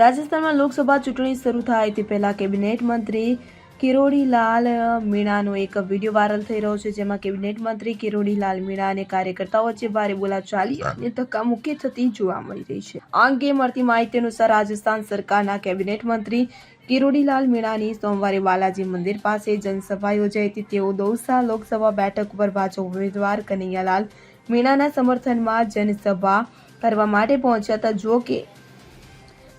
રાજસ્થાનમાં લોકસભા ચૂંટણી શરૂ થાય તે પહેલા કેબિનેટ મંત્રી કિરોડીલાલ મીણાનો એક વીડિયો વાયરલ થઈ રહ્યો છે જેમાં કેબિનેટ મંત્રી કિરોડીલાલ મીણા અને કાર્યકર્તાઓ વચ્ચે ભારે બોલાચાલી અને ધક્કામુક્કી થતી જોવા મળી રહી છે. આ અંગે મળતી માહિતી અનુસાર રાજસ્થાન સરકારના કેબિનેટ મંત્રી કિરોડીલાલ મીણાની સોમવારે બાલાજી મંદિર પાસે જનસભા યોજાઈ હતી. તેઓ દૌસા લોકસભા બેઠક પર ભાજપ ઉમેદવાર કનૈયાલાલ મીણાના સમર્થનમાં જનસભા કરવા માટે પહોંચ્યા હતા. જો કે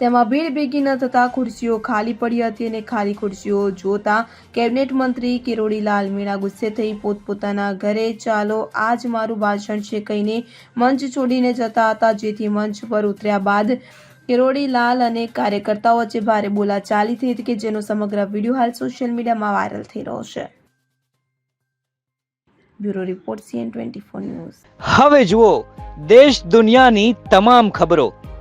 તેમાં ભીડ ભેગી ન થતા ખુરશીઓ ખાલી પડી હતી અને ખાલી ખુરશીઓ જોતા કેબિનેટ મંત્રી કિરોડીલાલ મીણા ગુસ્સે થઈ પોતપોતાના ઘરે, ચાલો, આજ મારું ભાષણ છે, કહીને મંચ છોડીને જતા હતા, જેથી મંચ પર ઉતર્યા બાદ કિરોડીલાલ અને કાર્યકર્તાઓ વચ્ચે ભારે બોલાચાલી થઈ હતી કે જેનો સમગ્ર વીડિયો હાલ સોશિયલ મીડિયામાં વાયરલ થઈ રહ્યો છે. Bureau report CN twenty news. હવે જુઓ, દેશ દુનિયાની તમામ ખબરો